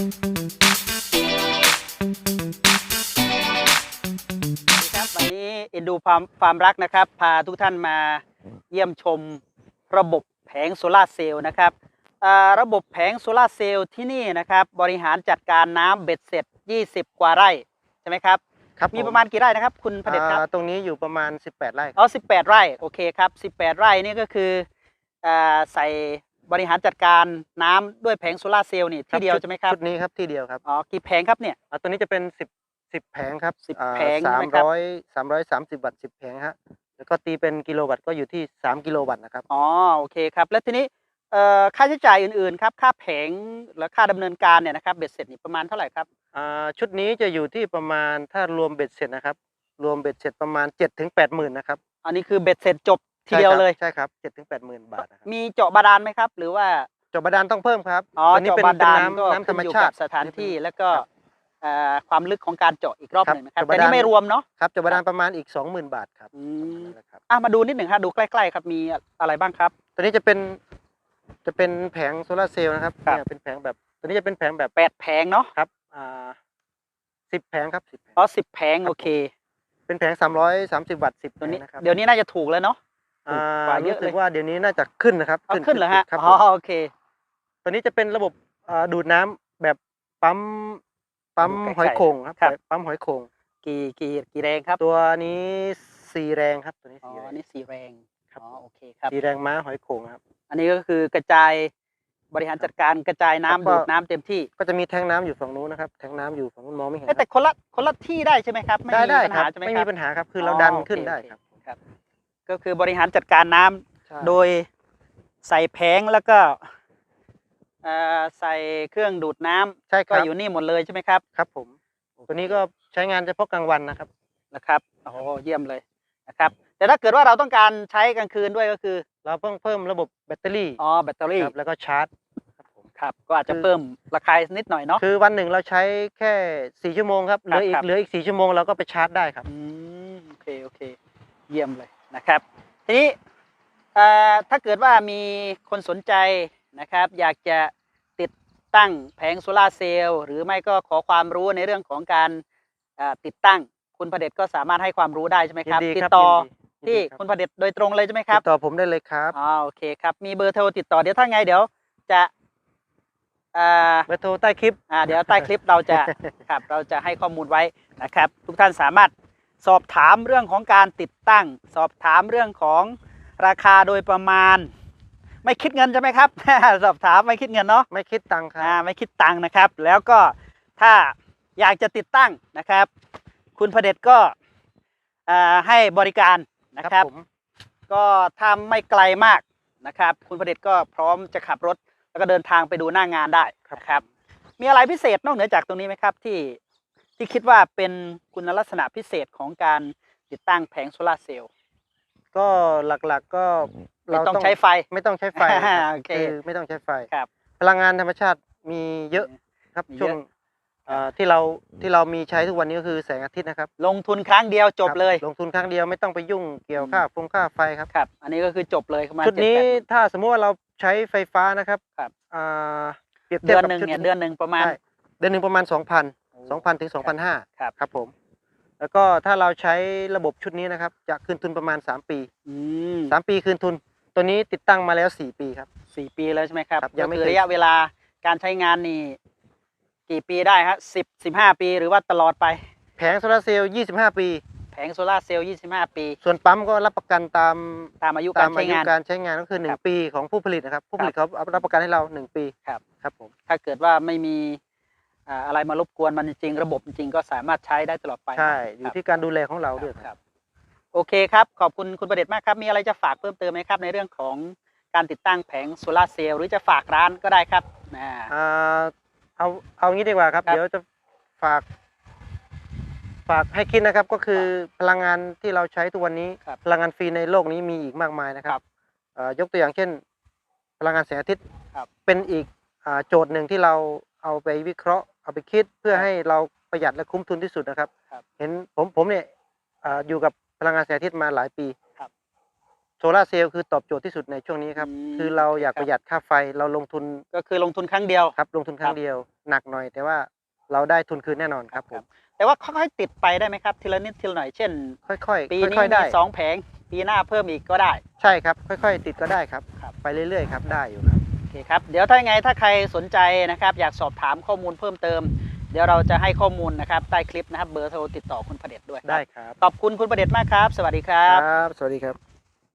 ครับวันนี้เอ็นดูฟาร์มฟาร์มรักนะครับ พาทุกท่านมาเยี่ยมชมระบบแผงโซลาร์เซลล์นะครับอ่าระบบแผงโซลาร์เซลล์ที่นี่นะครับ บริหารจัดการน้ำเบ็ดเสร็จ 20 กว่าไร่ใช่ไหมครับครับมีประมาณกี่ไร่นะครับ คุณพระเดชครับอ่าตรงนี้อยู่ประมาณ 18 ไร่ครับเอา18 ไร่โอเคครับ 18 ไร่นี่ก็คืออ่าใส่ บริหารจัดการน้ำด้วยแผงโซลาร์เซลล์นี่ที่เดียวชุใช่ไหมครับชุดนี้ครับที่เดียวครับอ๋อกี่แผงครับเนี่ย อ่าตัวนี้จะเป็น10 10แผงครับสิบอ่าแผงใช่ไหมครับ300 330วัตต์10แผงฮะแล้วก็ตีเป็นกิโลวัตต์ก็อยู่ที่3กิโลวัตต์นะครับ อ๋อโอเคครับ แล้วทีนี้เอ่อค่าใช้จ่ายอื่นๆครับค่าแผงและค่าดำเนินการเนี่ยนะครับเบ็ดเสร็จนี่ประมาณเท่าไหร่ครับอ่าชุดนี้จะอยู่ที่ประมาณถ้ารวมเบ็ดเสร็จนะครับ รวมเบ็ดเสร็จประมาณ7ถึง8หมื่นนะครับ อันนี้คือเบ็ดเสร็จจบ ทีเดียวเลยใช่ครับ7ถึง8หมื่นบาทนะครับมีเจาะบาดาลไหมครับ หรือว่าจบบาดาลต้องเพิ่มครับอ๋อตัวนี้เจาะเป็นบาเป็นดาลน้ำก็น้ำธรรมขึ้นอยู่ชากัติบสถานที่แล้วก็ครับเอ่อความลึกของการเจาะอีกรอบครับหนึ่งนะครับเจาะแต่บาดาลนี่ไม่รวมเนาะครับจบบาดาลประมาณอีก 20,000 บาทครับอืมนั่นแหละครับอะมาดูนิดหนึ่งครับดูใกล้ๆครับมีอะไรบ้างครับ ตัวนี้จะเป็นจะเป็นแผงโซลาร์เซลล์นะครับครับเนี่ยเป็นแผงแบบตัวนี้จะเป็นแผงแบบแปดแผงเนาะครับอ่าสิบแผงครับสิบแผงอ๋อสิบแผงครับโอเค เป็นแผงสามร้อยสามสิบวัตต์สิบตัวนี้นะครับเดี๋ยวนี้น่าจะถูกแล้วเนาะ อ่ถูกกว่าเยอะรู้สึเลกยว่าเดี๋ยวนี้น่าจะขึ้นนะครับเอาขึ้นเหรอฮะครับอ๋อผมโอเคตัวนี้จะเป็นระบบอ่าดูดน้ำแบบปั๊มปั๊มดูใกล้ๆหอยโข่งครับครับปั๊มหอยโข่งกี่กี่กี่แรงครับ ตัวนี้สี่แรงครับตัวนี้อ๋อสี่แรงอันนี้สี่แรงครับอ๋อโอเคครับสี่แรงม้าหอยโข่งครับ อันนี้ก็คือกระจายบริหารจัดการกระจายน้ำครับก็ดูดน้ำเต็มที่ ก็จะมีแทงน้ำอยู่ฝั่งนู้นนะครับแทงน้ำอยู่ฝั่งนู้นมองไม่เห็นเอ้ยแต่คนละคนละที่ได้ใช่ไหมครับ ไม่ได้มีได้ปัญครัหาบใช่ไหมไม่ครัมีบปัญหาครับคือเราดันโอเคขึ้นได้โอเครับครับ ก็คือบริหารจัดการน้ำใช่โดยใส่แผงแล้วก็เอ่อใส่เครื่องดูดน้ำใช่คก็รับอยู่นี่หมดเลยใช่ไหมครับครับ ผม ตัวนี้ก็ใช้งานเฉพาะกลางวันนะครับ นะครับโอ้โหเยี่ยมเลยนะครับ แต่ถ้าเกิดว่าเราต้องการใช้กลางคืนด้วยก็คือเราเพิ่มเพิ่มระบบแบตเตอรี่อ๋อแบตเตอรี่ครับแล้วก็ชาร์จครับผมครับก็อาจจะคือ เพิ่มราคานิดหน่อยเนาะ คือวันหนึ่งเราใช้แค่สี่ชั่วโมงครับเหลืออีครักบ เหลืออีกสี่ชั่วโมงเราก็ไปชาร์จได้ครับ อืมโอเคโอเค เยี่ยมเลย นะครับ ทีนี้เอ่อถ้าเกิดว่ามีคนสนใจนะครับ อยากจะติดตั้งแผงโซลาร์เซลล์หรือไม่ก็ขอความรู้ในเรื่องของการเอ่อติดตั้งคุณพระเดชก็สามารถให้ความรู้ได้ใช่ไหมครับยินดีติครัดต่อยินดีที่ยินดีรับคุณพระเดชโดยตรงเลยใช่ไหมครับติดต่อผมได้เลยครับอ๋อโอเคครับมีเบอร์โทรติดต่อเดี๋ยวถ้าไงเดี๋ยวจะอ่าเบอร์โทรใต้คลิปอ่าเดี๋ยวใต้คลิปเราจะครับเราจะให้ข้อมูลไว้นะครับ ทุกท่านสามารถ สอบถามเรื่องของการติดตั้ง สอบถามเรื่องของราคาโดยประมาณ ไม่คิดเงินใช่ไหมครับ สอบถามไม่คิดเงินเนาะไม่คิดตังค์ครัอ่าบไม่คิดตังค์นะครับ แล้วก็ถ้าอยากจะติดตั้งนะครับ คุณพระเดชก็อ่าให้บริการนะครับ ผมก็ถ้าไม่ไกลมากนะครับ คุณพระเดชก็พร้อมจะขับรถ แล้วก็เดินทางไปดูหน้างานได้นะครับ มีอะไรพิเศษนอกเหนือจากตรงนี้ไหมครับ ที่ ที่คิดว่าเป็นคุณลักษณะพิเศษของการติดตั้งแผงโซลาร์เซลล์ก็หลักๆก็ไม่ต้องใช้ไฟ ไม่ต้องใช้ไฟครับโอเค คือไม่ต้องใช้ไฟครับ พลังงานธรรมชาติมีเยอะครับมีเยอะ ช่วงเอ่อที่เราที่เรามีใช้ทุกวันนี้ก็คือแสงอาทิตย์นะครับลงทุนครั้งเดียวจบครับเลยลงทุนครั้งเดียวไม่ต้องไปยุ่งเกี่ยวค่าฟงค่าไฟครับ ครับ อันนี้ก็คือจบเลยประมาณชุดนี้เจ็แปหมื่ถ้าสมมติว่าเราใช้ไฟฟ้านะครับครับ อ่าเปรียบเดืเทียบอนกับหนึ่งชุดเนี่ยเดือนหนึ่งประมาณ ใช่เดือนหนึ่งประมาณ 2,000 2,000ถึง2,500ครับครับผม แล้วก็ถ้าเราใช้ระบบชุดนี้นะครับ จะคืนทุนประมาณ 3 ปีอืม3ปีคืนทุน ตัวนี้ติดตั้งมาแล้ว 4 ปีครับสี่ปีแล้วใช่ไหมครับครับยังไม่ก็คือเคยระยะเวลาการใช้งานนี่กี่ปีได้ครับสิบสิบห้าปีหรือว่าตลอดไป แผงโซลาร์เซลล์25ปี แผงโซลาร์เซลล์25ปี ส่วนปั๊มก็รับประกันตามตามอายุกาตารมใช้อายุงานการใช้งานก็คือครับ1ปีของผู้ผลิตนะครับ ผู้ผลิตเขารับประกันให้เรา1ปีครับครับผมถ้าเกิดว่าไม่มี อ่าอะไรมารบกวนมันจริงๆระบบจริงๆก็สามารถใช้ได้ตลอดไปใช่อคยู่รับที่การดูแลของเราด้วยคครัรับบโอเคครับ ขอบคุณคุณประเดชมากครับ มีอะไรจะฝากเพิ่มเติมไหมครับ ในเรื่องของการติดตั้งแผงโซลาร์เซลล์หรือจะฝากร้านก็ได้ครับอ่าอ่าเอาเอางี้ดีกว่าครับครับ เดี๋ยวจะฝาก ฝากให้คิดนะครับ ก็คือพลังงานที่เราใช้ทุกวันนี้ครับพลังงานฟรีในโลกนี้มีอีกมากมายนะคครัรับบเอ่อยกตัวอย่างเช่น พลังงานแสงอาทิตย์ครับเป็นอีกอ่าโจทย์หนึ่งที่เราเอาไปวิเคราะห์ เอาไปคิดเพื่อครับให้เราประหยัดและคุ้มทุนที่สุดนะครับ ครับเห็นผมผมเนี่ยอ่าอยู่กับพลังงานแสงอาทิตย์มาหลายปีครับโซลาร์เซลล์คือตอบโจทย์ที่สุดในช่วงนี้ครับ อืม คือเราอยากครับประหยัดค่าไฟเราลงทุนก็คือลงทุนครั้งเดียว ครับลงทุนครั้ครังบ เดียว หนักหน่อย แต่ว่าเราได้ทุนคืนแน่นอนครับผมแต่ว่าค่อยๆติดไปได้ไหมครับ ทีละนิดทีละหน่อยเช่น ค่อยๆปีนี้ค่อยๆได้มีสองแผง ปีหน้าเพิ่มอีกก็ได้ ใช่ครับ ค่อย ๆ ติดก็ได้ครับ ครับ ไปเรื่อยๆครับได้อยู่ครับโอ เคครับเดี๋ยวถ้ายังไงถ้าใครสนใจนะครับ อยากสอบถามข้อมูลเพิ่มเติม เดี๋ยวเราจะให้ข้อมูลนะครับใต้คลิปนะครับเบอร์โทรติดต่อคุณประเด็จด้วยครับได้ครับขอบคุณคุณประเด็จมากครับ สวัสดีครับ ครับ สวัสดีครับ